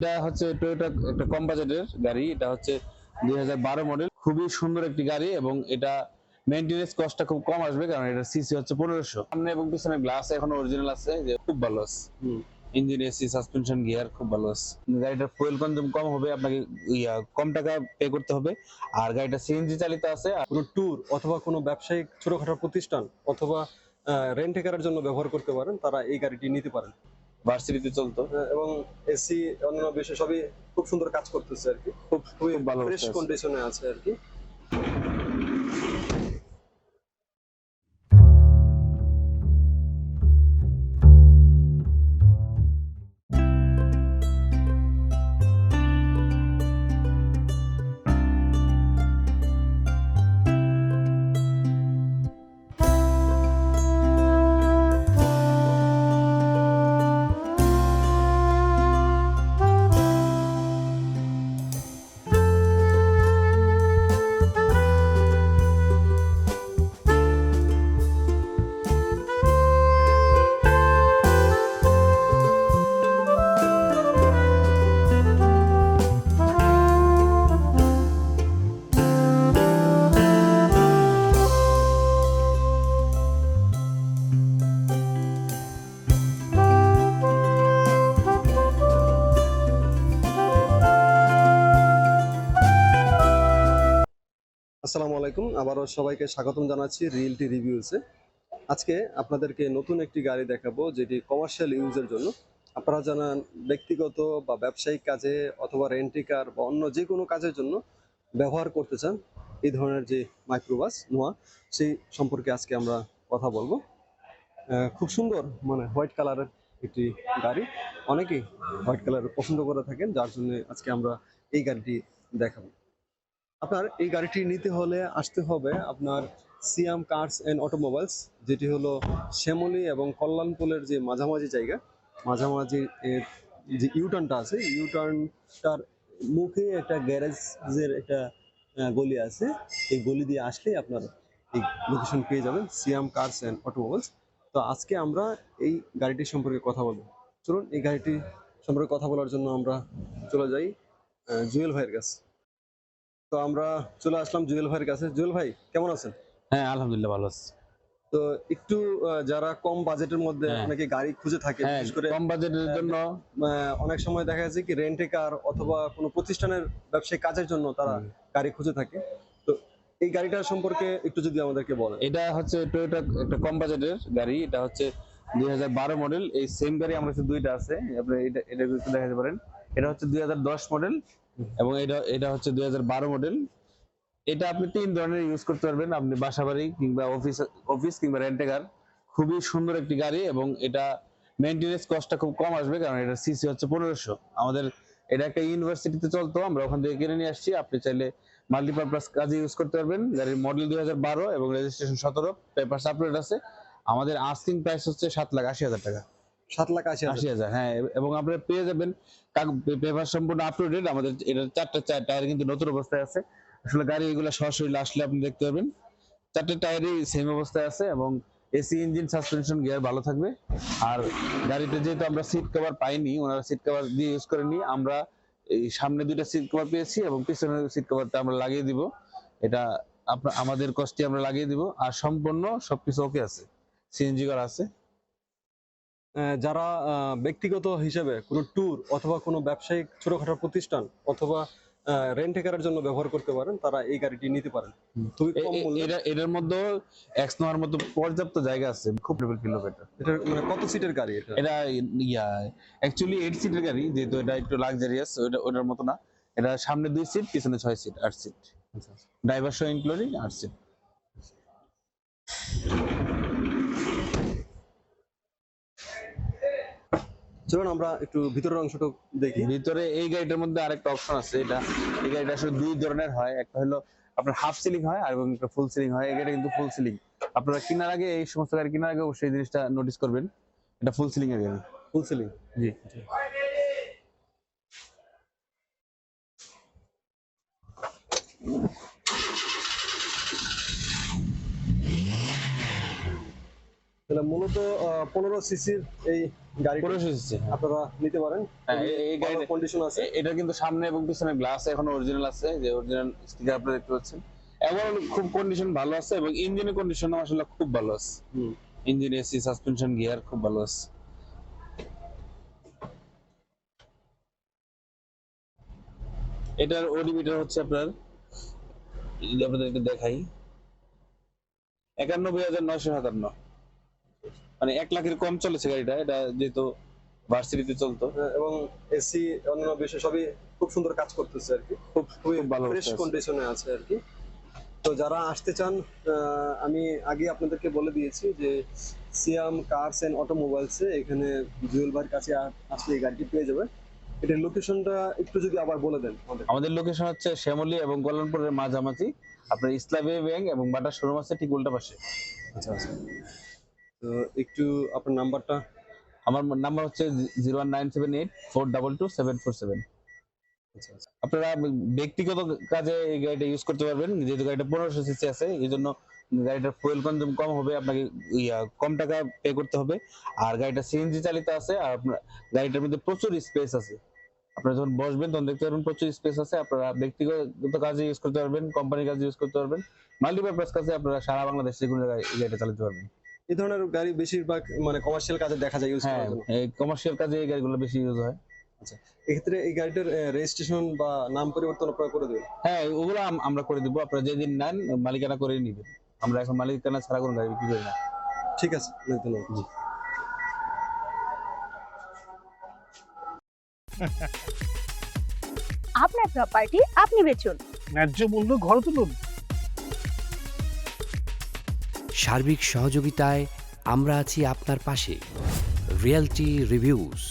এটা হচ্ছে টয়োটা একটা কম বাজেটের গাড়ি। এটা হচ্ছে দুই হাজার বারো মডেল খুবই সুন্দর একটি গাড়ি এবং এটা মেইনটেনেন্স কস্টটা খুব কম আসবে কারণ এটা সিসি হচ্ছে পনেরোশো। সামনে এবং পিছনে গ্লাস এখন অরিজিনাল আছে যে খুব ভালো আছে। ইঞ্জিন এসি সাসপেনশন গিয়ার খুব ভালো আছে। গাড়িটার ফুয়েল কনজিউম কম হবে আপনাকে কম টাকা পে করতে হবে। আর গাড়িটা সিএনজি চালিত আছে। আর কোনো ট্যুর অথবা কোনো ব্যবসায়িক ছোটখাটো প্রতিষ্ঠান অথবা রেন্ট করার জন্য ব্যবহার করতে পারেন তারা এই গাড়িটি নিতে পারেন। ভার্সিটিতে চলতো। এবং এসি অন্যান্য বিষয় সবই খুব সুন্দর কাজ করতেছে আর কি। খুব খুবই ভালো ফ্রেশ। কন্ডিশনে আছে আর কি। আসসালামু আলাইকুম। আবারও সবাইকে স্বাগতম জানাচ্ছি রিয়েলটি রিভিউসে আজকে আপনাদেরকে নতুন একটি গাড়ি দেখাবো, যেটি কমার্শিয়াল ইউজের জন্য। আপনারা জানান ব্যক্তিগত বা ব্যবসায়িক কাজে অথবা রেন্টি কার বা অন্য যে কোনো কাজের জন্য ব্যবহার করতে চান, এই ধরনের যে মাইক্রোবাস নোয়া সেই সম্পর্কে আজকে আমরা কথা বলব। খুব সুন্দর মানে হোয়াইট কালারের একটি গাড়ি। অনেকেই হোয়াইট কালার পছন্দ করে থাকেন, যার জন্য আজকে আমরা এই গাড়িটি দেখাবো। আপনার এই গাড়িটি নিতে হলে আসতে হবে আপনার সিয়াম কার্স অ্যান্ড অটোমোবাইলস, যেটি হলো শ্যামলী এবং কল্যাণপুলের যে মাঝামাঝি জায়গা, মাঝামাঝি এর যে ইউটার্নটা আছে ইউটার্নটার মুখে একটা গ্যারেজের একটা গলি আছে। এই গলি দিয়ে আসলেই আপনার এই লোকেশন পেয়ে যাবেন সিয়াম কার্স অ্যান্ড অটোমোবাইলস। তো আজকে আমরা এই গাড়িটি সম্পর্কে কথা বলব। চলুন, এই গাড়িটি সম্পর্কে কথা বলার জন্য আমরা চলে যাই জুয়েল ভাইয়ের কাছে। তো আমরা চলে আসলাম জুয়েল ভাইয়ের কাছে। জুয়েল ভাই কেমন আছেন? হ্যাঁ আলহামদুলিল্লাহ ভালো আছে। তো একটু যারা কম বাজেটের মধ্যে হ্যাঁ। অনেকে গাড়ি খুঁজে থাকে হ্যাঁ বিশেষ করে কম বাজেটের জন্য। অনেক সময় দেখা যাচ্ছে কি রেন্টে কার অথবা কোনো প্রতিষ্ঠানের ব্যবসায়িক কাজের জন্য তারা গাড়ি খুঁজে থাকে। তো এই গাড়িটার সম্পর্কে একটু যদি আমাদেরকে বলেন। এটা হচ্ছে টয়োটা একটা কম বাজেটের গাড়ি। এটা হচ্ছে দুই হাজার বারো মডেল এই সেম গাড়ি আমার কাছে দুইটা আছে। আপনি এটা এটা দেখাতে পারেন। এটা হচ্ছে দুই হাজার দশ মডেল এবং এটা এটা হচ্ছে দুই হাজার বারো মডেল এটা আপনি তিন ধরনের ইউজ করতে পারবেন। আপনি বাসা বাড়ি কিংবা অফিস অফিস কিংবা রেন্টে কার খুবই সুন্দর একটি গাড়ি এবং এটা মেনটেনেন্স কস্টটা খুব কম আসবে কারণ এটা সিসি হচ্ছে পনেরোশো। আমাদের এটা একটা ইউনিভার্সিটিতে চলতো, আমরা ওখান থেকে কিনে নিয়ে আসছি। আপনি চাইলে মাল্টিপারপাস কাজে ইউজ করতে পারবেন। গাড়ির মডেল দুই হাজার বারো এবং রেজিস্ট্রেশন সতেরো পেপার আপলোড আছে। আমাদের আস্কিং প্রাইস হচ্ছে সাত লাখ আশি হাজার টাকা। সাত লাখ আশি আশি হাজার হ্যাঁ এবং আপনারা পেয়ে যাবেন পেপার সম্পূর্ণ আপলোডেড আমাদের এটা চারটা চার টায়ার কিন্তু নতুন অবস্থায় আছে। আসলে গাড়ি এগুলো সরাসরি আসলে আপনি দেখতে পাবেন চারটে টায়ারই সেম অবস্থায় আছে এবং এসি ইঞ্জিন সাসপেনশন গিয়ার ভালো থাকবে। আর গাড়িতে যেহেতু আমরা সিট কভার পাইনি, ওনারা সিট কভার দিয়ে ইউজ করেনি আমরা এই সামনে দুইটা সিট কভার পেয়েছি এবং পিছনের সিট কভারটা আমরা লাগিয়ে দিব। এটা আমাদের কষ্টে আমরা লাগিয়ে দিব। আর সম্পূর্ণ সবকিছু ওকে আছে। সিএনজি করা আছে। যারা ব্যক্তিগত হিসেবে কোনো ট্যুর অথবা কোনো ব্যবসায়িক ছোটখাটো প্রতিষ্ঠান অথবা রেন্টে করার জন্য ব্যবহার করতে পারেন তারা এই গাড়িটি নিতে পারেন। খুবই কম মূল্যে। এটা এটার মধ্যে এক্স নেওয়ার মতো পর্যাপ্ত জায়গা আছে খুব কিলোমিটার এটা মানে কত সিটের গাড়ি এটা? এটা ইয়া অ্যাকচুয়ালি এইট সিটের গাড়ি যেহেতু এটা একটু লাক্সারিয়াস ওটা ওটার মতো না। এটা সামনে দুই সিট পিছনে ছয় সিট আট সিট ড্রাইভার সহ ইনক্লুডিং আট সিট চলুন আমরা একটু ভিতরের অংশটা দেখি। ভিতরে এই গাড়িটার মধ্যে আরেকটা অপশন আছে এটা এই গাড়িটা আসলে দুই ধরনের হয়। একটা হলো আপনার হাফ সিলিং হয় আর এবং একটা ফুল সিলিং হয়। এই গাড়িটা কিন্তু ফুল সিলিং আপনারা কেনার আগে এই সমস্ত গাড়ি কেনার আগে অবশ্যই এই জিনিসটা নোটিস করবেন। এটা ফুল সিলিং এর গাড়ি। ফুল সিলিং জি। তাহলে মূলত পনেরো সিসির এই গাড়ি পনেরোশো সিসি আপনারা নিতে পারেন। হ্যাঁ, এই- এই গাড়ি কন্ডিশন আছে। এটা কিন্তু সামনে এবং পিছনে গ্লাস এখনও অরিজিনাল আছে যে অরিজিনাল স্টিকার আপনারা দেখতে পাচ্ছেন। এবং খুব কন্ডিশন ভালো আছে এবং ইঞ্জিনের কন্ডিশন আসলে খুব ভালো আছে। ইঞ্জিন এসি সাসপেনশন গিয়ার খুব ভালো আছে। এটার ওডিমিটার হচ্ছে আপনার যদি আপনাদের একটু দেখাই একানব্বই হাজার নয়শো সাতান্ন। মানে এক লাখের কম চলেছে গাড়িটা এটা যেহেতু ভার্সিটিতে চলতো। এবং এসি অন্যান্য বিষয় সবই খুব সুন্দর কাজ করতেছে আর কি। খুব খুবই ভালো ফ্রেশ। কন্ডিশনে আছে আর কি। তো যারা আসতে চান আমি আগে আপনাদেরকে বলে দিয়েছি যে সিয়াম কার্স এন্ড অটোমোবাইলসে এখানে জুয়েল ভাইয়ের কাছে আসলে এই গাড়িটি পেয়ে যাবে এটার লোকেশনটা একটু যদি আবার বলে দেন আমাদের। আমাদের লোকেশন হচ্ছে শ্যামলী এবং কল্যাণপুরের মাঝামাঝি। আপনার ইসলামী ব্যাংক এবং বাটার শোরুম আছে ঠিক উল্টা পাশে। আচ্ছা আচ্ছা। তো একটু আপনার নাম্বারটা? আমার নাম্বার হচ্ছে zero one nine seven eight four double two seven four seven আচ্ছা আচ্ছা। আপনারা ব্যক্তিগত কাজে এই গাড়িটা ইউজ করতে পারবেন। যেহেতু গাড়িটা পনেরোশো সিসি আছে এই জন্য গাড়িটার ফুয়েল কনজিউম কম হবে আপনাকে কম টাকা পে করতে হবে। আর গাড়িটা সিএনজি চালিত আছে আর আপনার গাড়িটার মধ্যে প্রচুর স্পেস আছে। আপনারা যখন বসবেন তখন দেখতে পারবেন প্রচুর স্পেস আছে। আপনারা ব্যক্তিগত কাজে ইউজ করতে পারবেন কোম্পানির কাজে ইউজ করতে পারবেন। মাল্টিপারপাস কাজে আপনারা সারা বাংলাদেশে গাড়িটা চালাতে পারবেন। এই ধরনের গাড়ি বেশিরভাগ মানে কমার্শিয়াল কাজে দেখা যায় ইউজ হ্যাঁ করার জন্য। এই কমার্শিয়াল কাজে এই গাড়িগুলো বেশি ইউজ হয়। এক্ষেত্রে এই গাড়িটার রেজিস্ট্রেশন বা নাম পরিবর্তন আপনারা করে দেবেন? হ্যাঁ ওগুলো আমরা করে দিব। আপনারা যেদিন নেন মালিকানা করে নিবেন। আমরা এখন মালিকানা ছাড়া কোনো গাড়ি বিক্রি করি না। ঠিক আছে ধন্যবাদ। জি। আপনার প্রপার্টি আপনি বেচুন। ন্যায্য মূল্য ঘর তুলুন। সার্বিক সহযোগিতায় আমরা আছি আপনার পাশে রিয়েলটি রিভিউস